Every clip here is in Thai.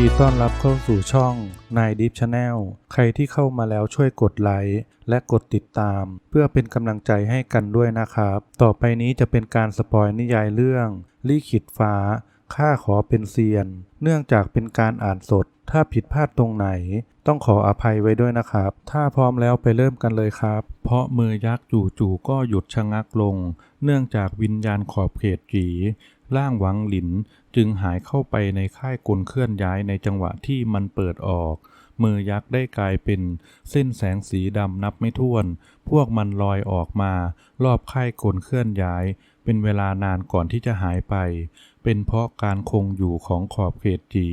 ดีต้อนรับเข้าสู่ช่องนายดิฟชาแนลใครที่เข้ามาแล้วช่วยกดไลค์และกดติดตาม เพื่อเป็นกำลังใจให้กันด้วยนะครับ ต่อไปนี้จะเป็นการสปอยนิยายเรื่องลี่ขิตฟ้าข้าขอเป็นเซียน เนื่องจากเป็นการอ่านสด ถ้าผิดพลาดตรงไหน ต้องขออภัยไว้ด้วยนะครับ ถ้าพร้อมแล้วไปเริ่มกันเลยครับ เพราะมือยักษ์จู่ๆก็หยุดชะงักลง เนื่องจากวิญญาณขอบเขตจี ร่างหวังหลินจึงหายเข้าไปในค่ายกลเคลื่อนย้ายในจังหวะที่มันเปิดออก มือยักษ์ได้กลายเป็นเส้นแสงสีดำนับไม่ถ้วน พวกมันลอยออกมา รอบค่ายกลเคลื่อนย้าย เป็นเวลานานก่อนที่จะหายไป เป็นเพราะการคงอยู่ของขอบเขตจี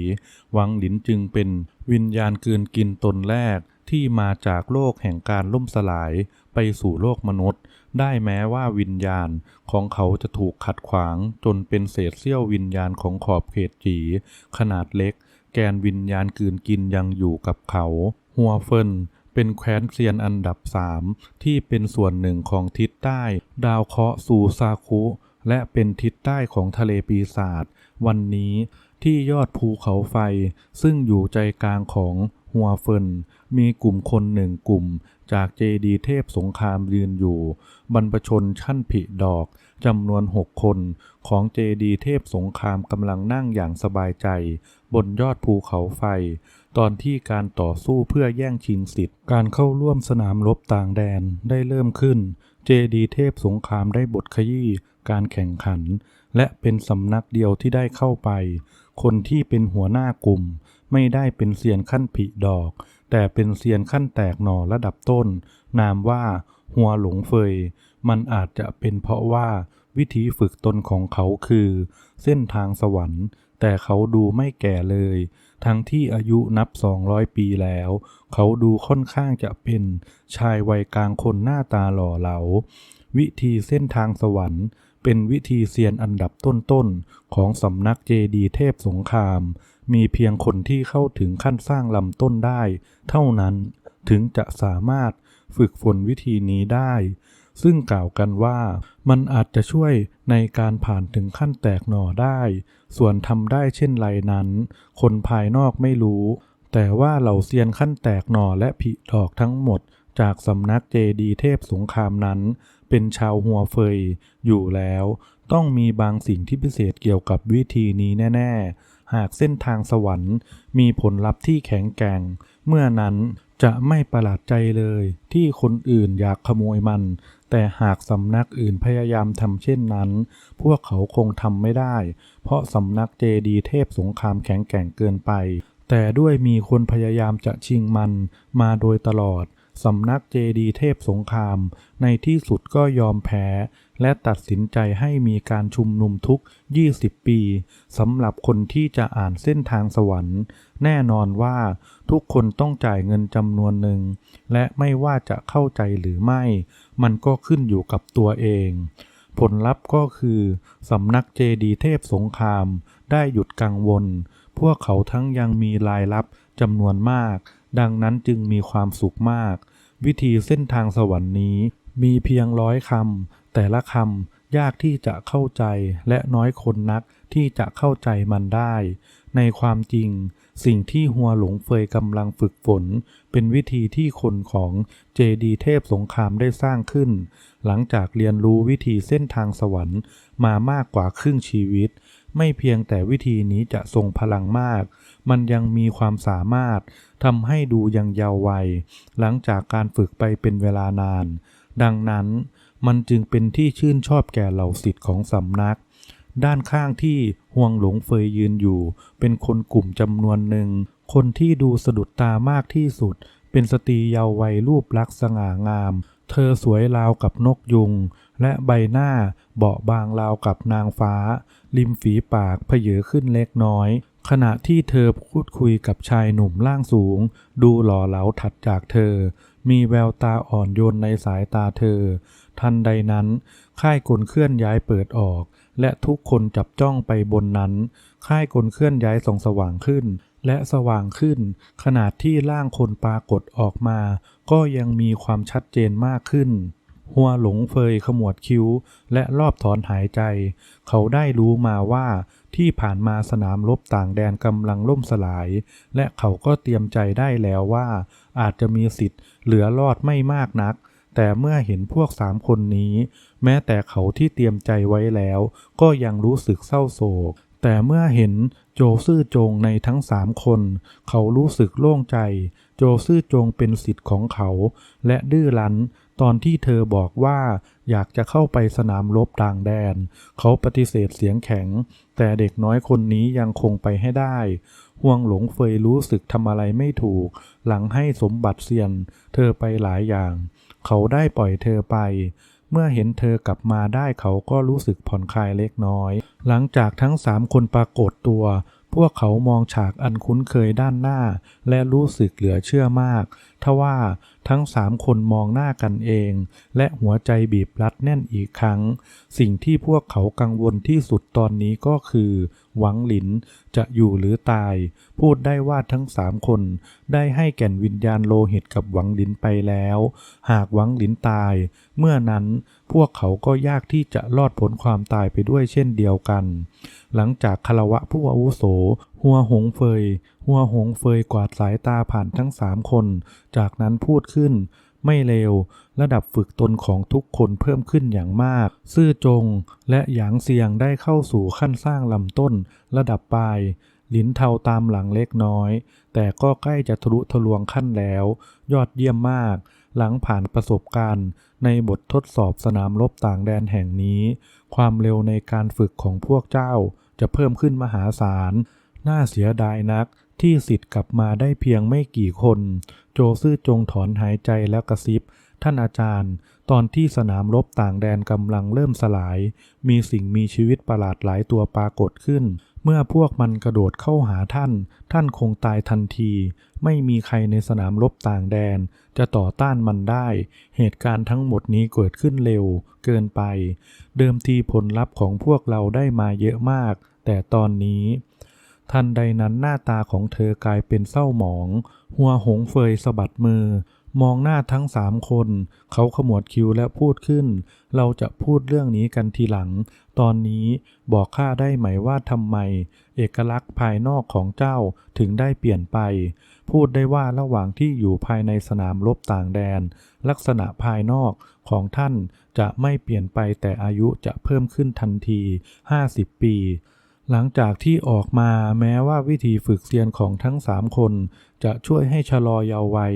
หวังหลินจึงเป็นวิญญาณเกินกินตนแรก ที่มาจากโลกแห่งการล่มสลายไปสู่โลกมนุษย์ ได้แม้ว่าวิญญาณของเขาจะถูกขัดขวางจนเป็นเศษเสี้ยววิญญาณของขอบเขตจีขนาดเล็ก แกนวิญญาณกืนกินยังอยู่กับเขา หัวเฟินเป็นแคว้นเซียนอันดับสามที่เป็นส่วนหนึ่งของทิศใต้ ดาวเคราะห์ซูซาคุ และเป็นทิศใต้ของทะเลปีศาจวันนี้ที่ยอดภูเขาไฟซึ่งอยู่ใจกลางของ หัวเฟินมีกลุ่มคนหนึ่งกลุ่ม จากเจดีเทพสงครามยืนอยู่ บรรพชนชั้นผิดอกจำนวนหกคนของเจดีเทพสงครามกำลังนั่งอย่างสบายใจ บนยอดภูเขาไฟ ตอนที่การต่อสู้เพื่อแย่งชิงสิทธิ์ การเข้าร่วมสนามรบต่างแดนได้เริ่มขึ้น เจดีเทพสงครามได้บทขยี้การแข่งขัน และเป็นสำนักเดียวที่ได้เข้าไป คนที่เป็นหัวหน้ากลุ่ม ไม่ได้เป็นเซียนขั้นผิดอก แต่เป็นเซียนขั้นแตกหน่อระดับต้น นามว่าหัวหลงเฟย มันอาจจะเป็นเพราะว่าวิธีฝึกตนของเขาคือ เส้นทางสวรรค์ แต่เขาดูไม่แก่เลย ทั้งที่อายุนับ 200 ปีแล้ว เขาดูค่อนข้างจะเป็นชายวัยกลางคนหน้าตาหล่อเหลา วิธีเส้นทางสวรรค์เป็นวิธีเซียนอันดับต้นๆ ของสำนักเจดีเทพสงคราม มีเพียงคนที่เข้าถึงขั้นสร้างลำต้นได้ เท่านั้นถึงจะสามารถฝึกฝนวิธีนี้ได้ ซึ่งกล่าวกันว่ามันอาจจะช่วยในการผ่านถึงขั้นแตกหน่อได้ ส่วนทำได้เช่นไรนั้น คนภายนอกไม่รู้ แต่ว่าเหล่าเซียนขั้นแตกหน่อและผิดอกทั้งหมด จากสำนักเจดีเทพสงครามนั้น เป็นชาวหัวเฟยอยู่แล้ว ต้องมีบางสิ่งที่พิเศษเกี่ยวกับวิธีนี้แน่ ๆ หากเส้นทางสวรรค์ มีผลลัพธ์ที่แข็งแกร่ง เมื่อนั้นจะไม่ประหลาดใจเลย ที่คนอื่นอยากขโมยมัน แต่หากสำนักอื่นพยายามทำเช่นนั้น พวกเขาคงทำไม่ได้ เพราะสำนักเจดีเทพสงครามแข็งแกร่งเกินไป แต่ด้วยมีคนพยายามจะชิงมันมาโดยตลอดสำนักเจดีเทพสงคราม ในที่สุดก็ยอมแพ้ และตัดสินใจให้มีการชุมนุมทุก 20 ปีสำหรับคนที่จะอ่านเส้นทางสวรรค์ แน่นอนว่าทุกคนต้องจ่ายเงินจำนวนหนึ่ง และไม่ว่าจะเข้าใจหรือไม่ มันก็ขึ้นอยู่กับตัวเอง ผลลัพธ์ก็คือ สำนักเจดีเทพสงคราม ได้หยุดกังวล พวกเขาทั้งยังมีรายลับจำนวนมาก ดังนั้นจึงมีความสุขมาก วิธีเส้นทางสวรรค์นี้ มีเพียงร้อยคำแต่ละคำยากที่จะเข้าใจและน้อยคนนักที่จะเข้าใจมันได้ ในความจริง สิ่งที่หัวหลงเฟยกำลังฝึกฝน เป็นวิธีที่คนของเจดีเทพสงครามได้สร้างขึ้น หลังจากเรียนรู้วิธีเส้นทางสวรรค์มามากกว่าครึ่งชีวิต ไม่เพียงแต่วิธีนี้จะทรงพลังมาก มันยังมีความสามารถทำให้ดูยังเยาว์วัย หลังจากการฝึกไปเป็นเวลานาน ดังนั้นมันจึงเป็นที่ชื่นชอบแก่เหล่าศิษย์ของสำนัก ด้านข้างที่ห่วงหลงเฟยยืนอยู่ เป็นคนกลุ่มจำนวนหนึ่ง คนที่ดูสะดุดตามากที่สุด เป็นสตรีเยาว์วัยรูปลักษณ์สง่างาม เธอสวยราวกับนกยุง และใบหน้าเบาบางราวกับนางฟ้า ริมฝีปากเพเยอขึ้นเล็กน้อยขณะที่เธอพูดคุยกับชายหนุ่มร่างสูง ดูหล่อเหลาถัดจากเธอ มีแววตาอ่อนโยนในสายตาเธอ ทันใดนั้น ค่ายกลเคลื่อนย้ายเปิดออก และทุกคนจับจ้องไปบนนั้น ค่ายกลเคลื่อนย้ายส่องสว่างขึ้น และสว่างขึ้น ขนาดที่ร่างคนปรากฏออกมา ก็ยังมีความชัดเจนมากขึ้น หัวหลงเฟยขมวดคิ้ว และรอบถอนหายใจ เขาได้รู้มาว่าที่ผ่านมาสนามรบต่างแดนกำลังล่มสลาย และเขาก็เตรียมใจได้แล้วว่า อาจจะมีสิทธิ์เหลือรอดไม่มากนัก แต่เมื่อเห็นพวกสามคนนี้ แม้แต่เขาที่เตรียมใจไว้แล้ว ก็ยังรู้สึกเศร้าโศก แต่เมื่อเห็นโจซื่อจงในทั้งสามคน เขารู้สึกโล่งใจ โจซื่อจงเป็นสิทธิ์ของเขา และดื้อรั้น ตอนที่เธอบอกว่าอยากจะเข้าไปสนามรบต่างแดน เขาปฏิเสธเสียงแข็ง แต่เด็กน้อยคนนี้ยังคงไปให้ได้ ห่วงหลงเฟยรู้สึกทำอะไรไม่ถูก หลังให้สมบัติเซียน เธอไปหลายอย่าง เขาได้ปล่อยเธอไป เมื่อเห็นเธอกลับมาได้เขาก็รู้สึกผ่อนคลายเล็กน้อย หลังจากทั้งสามคนปรากฏตัวพวกเขามองฉากอันคุ้นเคยด้านหน้า และรู้สึกเหลือเชื่อมาก ทว่าทั้งสามคนมองหน้ากันเอง และหัวใจบีบรัดแน่นอีกครั้ง สิ่งที่พวกเขากังวลที่สุดตอนนี้ก็คือ หวังหลินจะอยู่หรือตาย พูดได้ว่าทั้งสามคนได้ให้แก่นวิญญาณโลหิตกับหวังหลินไปแล้ว หากหวังหลินตาย เมื่อนั้นพวกเขาก็ยากที่จะรอดพ้นความตายไปด้วยเช่นเดียวกัน หลังจากคารวะผู้อาวุโส หัวหงเฟย หัวหงเฟยกวาดสายตาผ่านทั้งสามคน จากนั้นพูดขึ้น ไม่เลว ระดับฝึกตนของทุกคนเพิ่มขึ้นอย่างมาก ซื่อจง และหยางเซียงได้เข้าสู่ขั้นสร้างลำต้น ระดับปลายหลินเทาตามหลังเล็กน้อย แต่ก็ใกล้จะทะลุทะลวงขั้นแล้ว ยอดเยี่ยมมาก หลังผ่านประสบการณ์ ในบททดสอบสนามรบต่างแดนแห่งนี้ ความเร็วในการฝึกของพวกเจ้าจะเพิ่มขึ้นมหาศาล น่าเสียดายนักที่สิทธิ์กลับมาได้เพียงไม่กี่คน โจซื่อจงถอนหายใจแล้วกระซิบ ท่านอาจารย์ ตอนที่สนามรบต่างแดนกำลังเริ่มสลาย มีสิ่งมีชีวิตประหลาดหลายตัวปรากฏขึ้น เมื่อพวกมันกระโดดเข้าหาท่าน ท่านคงตายทันที ไม่มีใครในสนามรบต่างแดน จะต่อต้านมันได้ เหตุการณ์ทั้งหมดนี้เกิดขึ้นเร็ว เกินไป เดิมทีผลลัพธ์ของพวกเราได้มาเยอะมาก แต่ตอนนี้ ทันใดนั้นหน้าตาของเธอกลายเป็นเศร้าหมอง หัวหงเฟยสะบัดมือ มองหน้าทั้งสามคน เขาขมวดคิ้วและพูดขึ้น เราจะพูดเรื่องนี้กันทีหลัง ตอนนี้บอกข้าได้ไหมว่าทำไม เอกลักษณ์ภายนอกของเจ้าถึงได้เปลี่ยนไป พูดได้ว่าระหว่างที่อยู่ภายในสนามรบต่างแดน ลักษณะภายนอกของท่านจะไม่เปลี่ยนไปแต่อายุจะเพิ่มขึ้นทันที 50 ปี หลังจากที่ออกมาแม้ว่าวิธีฝึกเซียนของทั้งสามคน จะช่วยให้ชะลอเยาว์วัย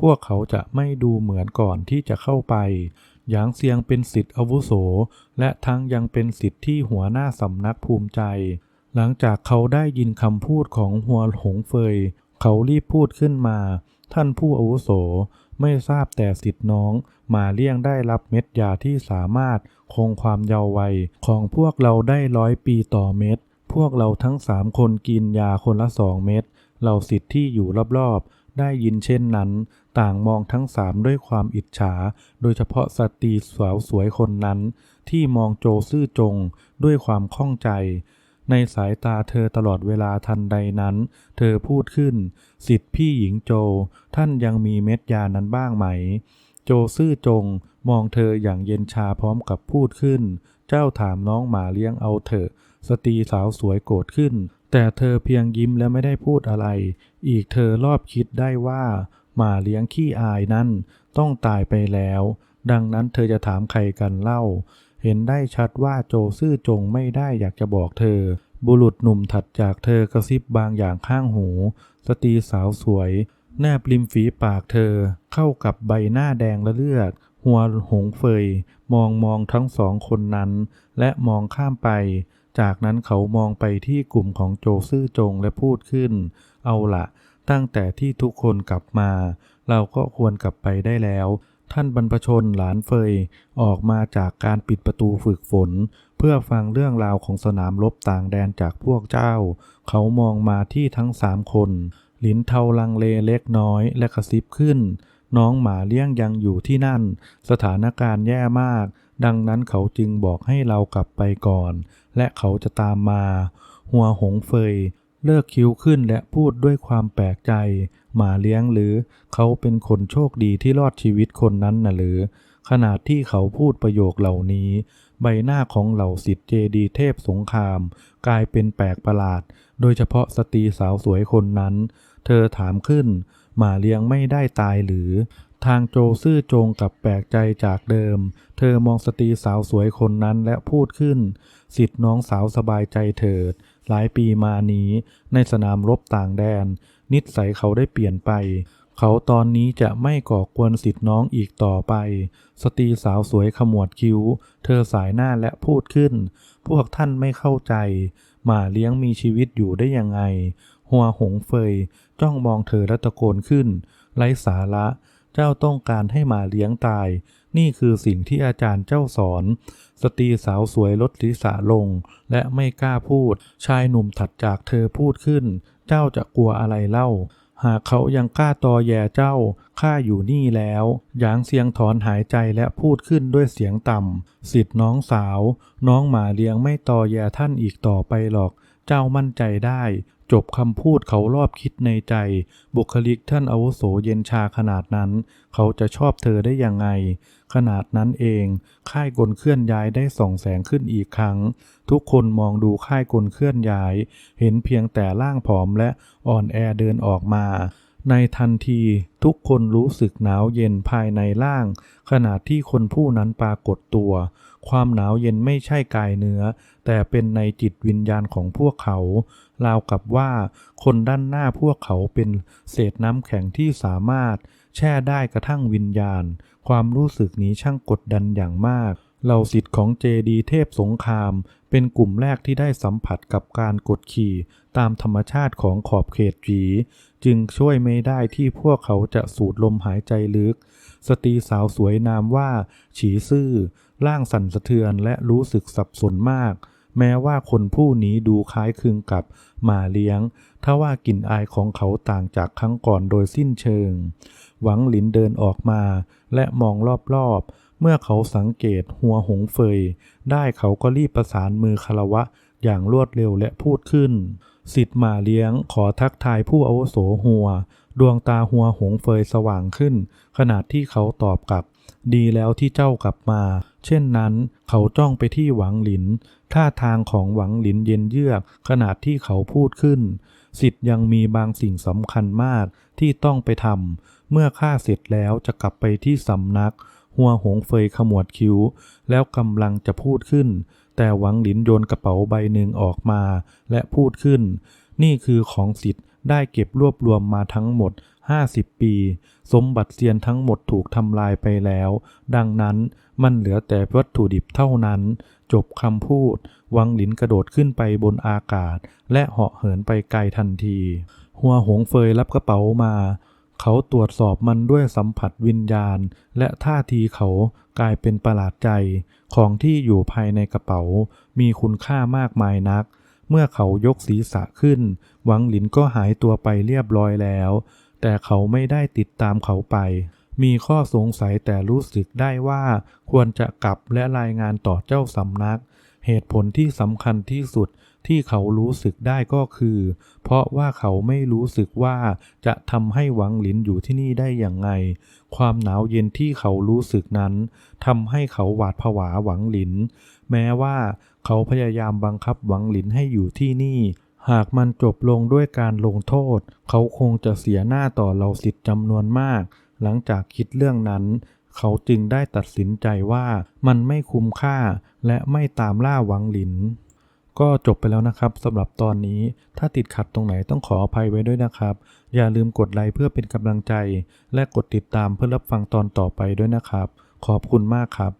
พวกเขาจะไม่ดูเหมือนก่อนที่จะเข้าไป หยางเซียงเป็นสิทธิ์อาวุโส และทั้งยังเป็นสิทธิ์ที่หัวหน้าสำนักภูมิใจ หลังจากเขาได้ยินคำพูดของหัวหงเฟย เขารีบพูดขึ้นมา ท่านผู้อาวุโสไม่ทราบแต่สิทธิ์น้อง มาเลี่ยงได้รับเม็ดยาที่สามารถคงความเยาว์วัยของพวกเราได้ร้อยปีต่อเม็ด พวกเราทั้งสามคนกินยาคนละสองเม็ดเราสิทธิ์ที่อยู่รอบๆ ได้ยินเช่นนั้น ต่างมองทั้งสามด้วยความอิจฉา โดยเฉพาะสตรีสาวสวยคนนั้น ที่มองโจซื่อจงด้วยความข้องใจ ในสายตาเธอตลอดเวลาทันใดนั้น เธอพูดขึ้น สิทธิ์พี่หญิงโจ ท่านยังมีเม็ดยานั้นบ้างไหม โจซื่อจงมองเธออย่างเย็นชาพร้อมกับพูดขึ้น เจ้าถามน้องหมาเลี้ยงเอาเถอะ สตรีสาวสวยโกรธขึ้น แต่เธอเพียงยิ้มและไม่ได้พูดอะไร อีกเธอรอบคิดได้ว่าหมาเลี้ยงขี้อายนั้นต้องตายไปแล้ว ดังนั้นเธอจะถามใครกันเล่า เห็นได้ชัดว่าโจซื่อจงไม่ได้อยากจะบอกเธอ บุรุษหนุ่มถัดจากเธอกระซิบบางอย่างข้างหู สตรีสาวสวย แนบริมฝีปากเธอ เข้ากับใบหน้าแดงและเลือดหัวหงเฟย มองมองทั้งสองคนนั้น และมองข้ามไป จากนั้นเขามองไปที่กลุ่มของโจซื่อจงและพูดขึ้น เอาละตั้งแต่ที่ทุกคนกลับมา เราก็ควรกลับไปได้แล้ว ท่านบรรพชนหลานเฟยออกมาจากการปิดประตูฝึกฝน เพื่อฟังเรื่องราวของสนามรบต่างแดนจากพวกเจ้า เขามองมาที่ทั้งสามคนลินเทาลังเลเล็กน้อยและกระซิบขึ้น น้องหมาเลี้ยงยังอยู่ที่นั่น สถานการณ์แย่มาก ดังนั้นเขาจึงบอกให้เรากลับไปก่อน และเขาจะตามมา หัวหงเฟย เลิกคิ้วขึ้นและพูดด้วยความแปลกใจ หมาเลี้ยงหรือ เขาเป็นคนโชคดีที่รอดชีวิตคนนั้นน่ะหรือขขณะที่เขาพูดประโยคเหล่านี้ ใบหน้าของเหล่าสิทธิเจดีเทพสงคราม กลายเป็นแปลกประหลาด โดยเฉพาะสตรีสาวสวยคนนั้น เธอถามขึ้นหมาเลี้ยงไม่ได้ตายหรือ ทางโจซื่อจงกับแปลกใจจากเดิม เธอมองสตรีสาวสวยคนนั้นและพูดขึ้น สิทธิ์น้องสาวสบายใจเถิด หลายปีมานี้ ในสนามรบต่างแดน นิสัยเขาได้เปลี่ยนไป เขาตอนนี้จะไม่ก่อกวนสิทธิ์น้องอีกต่อไป สตรีสาวสวยขมวดคิ้ว เธอสายหน้าและพูดขึ้น พวกท่านไม่เข้าใจ หมาเลี้ยงมีชีวิตอยู่ได้ยังไง หัวหงเฟย จ้องมองเธอและตะโกนขึ้น ไร้สาระ เจ้าต้องการให้หมาเลี้ยงตาย นี่คือสิ่งที่อาจารย์เจ้าสอน สตรีสาวสวยลดศีรษะลง และไม่กล้าพูด ชายหนุ่มถัดจากเธอพูดขึ้น เจ้าจะกลัวอะไรเล่า หากเขายังกล้าตอแยเจ้า ข้าอยู่นี่แล้ว หยางเสียงถอนหายใจและพูดขึ้นด้วยเสียงต่ำ สิทธิ์น้องสาว น้องหมาเลี้ยงไม่ตอแยท่านอีกต่อไปหรอก เจ้ามั่นใจได้ จบคำพูดเขารอบคิดในใจ บุคลิกท่านอาวุโสเย็นชาขนาดนั้น เขาจะชอบเธอได้ยังไง ขนาดนั้นเอง ค่ายกลเคลื่อนย้ายได้ส่องแสงขึ้นอีกครั้ง ทุกคนมองดูค่ายกลเคลื่อนย้าย เห็นเพียงแต่ร่างผอมและอ่อนแอเดินออกมาในทันทีทุกคนรู้สึกหนาวเย็นภายในร่าง ขณะที่คนผู้นั้นปรากฏตัว ความหนาวเย็นไม่ใช่กายเนื้อ แต่เป็นในจิตวิญญาณของพวกเขา ราวกับว่าคนด้านหน้าพวกเขาเป็นเศษน้ำแข็งที่สามารถ แช่ได้กระทั่งวิญญาณ ความรู้สึกนี้ช่างกดดันอย่างมากเหล่าสิทธิ์ของเจดีเทพสงคราม เป็นกลุ่มแรกที่ได้สัมผัสกับการกดขี่ ตามธรรมชาติของขอบเขตจีจึงช่วยไม่ได้ที่พวกเขาจะสูดลมหายใจลึก สตรีสาวสวยนามว่า ฉีซื่อ ร่างสั่นสะเทือนและรู้สึกสับสนมาก แม้ว่าคนผู้นี้ดูคล้ายคลึงกับหมาเลี้ยง ถ้าว่ากลิ่นอายของเขาต่างจากครั้งก่อนโดยสิ้นเชิง หวังหลินเดินออกมา และมองรอบๆ เมื่อเขาสังเกตหัวหงเฟย ได้เขาก็รีบประสานมือคารวะอย่างรวดเร็วและพูดขึ้น สิทธิ์หมาเลี้ยงขอทักทายผู้อาวุโสหัว ดวงตาหัวหงเฟยสว่างขึ้น ขณะที่เขาตอบกลับ ดีแล้วที่เจ้ากลับมา เช่นนั้น เขาจ้องไปที่หวังหลิน ท่าทางของหวังหลินเย็นเยือกขณะที่เขาพูดขึ้น สิทธิ์ยังมีบางสิ่งสำคัญมากที่ต้องไปทำ เมื่อข้าเสร็จแล้วจะกลับไปที่สำนัก หัวหงเฟยขมวดคิ้ว แล้วกำลังจะพูดขึ้น แต่หวังหลินโยนกระเป๋าใบหนึ่งออกมา และพูดขึ้น นี่คือของสิทธิ์ ได้เก็บรวบรวมมาทั้งหมด 50 ปี สมบัติเซียนทั้งหมดถูกทำลายไปแล้ว ดังนั้นมันเหลือแต่วัตถุดิบเท่านั้น จบคำพูด วังหลินกระโดดขึ้นไปบนอากาศ และเหาะเหินไปไกลทันที หัวหงเฟยรับกระเป๋ามา เขาตรวจสอบมันด้วยสัมผัสวิญญาณ และท่าทีเขากลายเป็นประหลาดใจ ของที่อยู่ภายในกระเป๋า มีคุณค่ามากมายนัก เมื่อเขายกศีรษะขึ้น หวังหลินก็หายตัวไปเรียบร้อยแล้ว แต่เขาไม่ได้ติดตามเขาไป มีข้อสงสัยแต่รู้สึกได้ว่าควรจะกลับและรายงานต่อเจ้าสำนัก เหตุผลที่สำคัญที่สุดที่เขารู้สึกได้ก็คือ เพราะว่าเขาไม่รู้สึกว่าจะทำให้หวังหลินอยู่ที่นี่ได้อย่างไง ความหนาวเย็นที่เขารู้สึกนั้นทำให้เขาหวาดผวาหวังหลิน แม้ว่า เขาพยายามบังคับหวังหลินให้อยู่ที่นี่ หากมันจบลงด้วยการลงโทษ เขาคงจะเสียหน้าต่อเราสิทธิ์จำนวนมาก หลังจากคิดเรื่องนั้น เขาจึงได้ตัดสินใจว่ามันไม่คุ้มค่า และไม่ตามล่าหวังหลิน ก็จบไปแล้วนะครับสำหรับตอนนี้ ถ้าติดขัดตรงไหนต้องขออภัยไว้ด้วยนะครับ อย่าลืมกดไลค์เพื่อเป็นกำลังใจ และกดติดตามเพื่อรับฟังตอนต่อไปด้วยนะครับ ขอบคุณมากครับ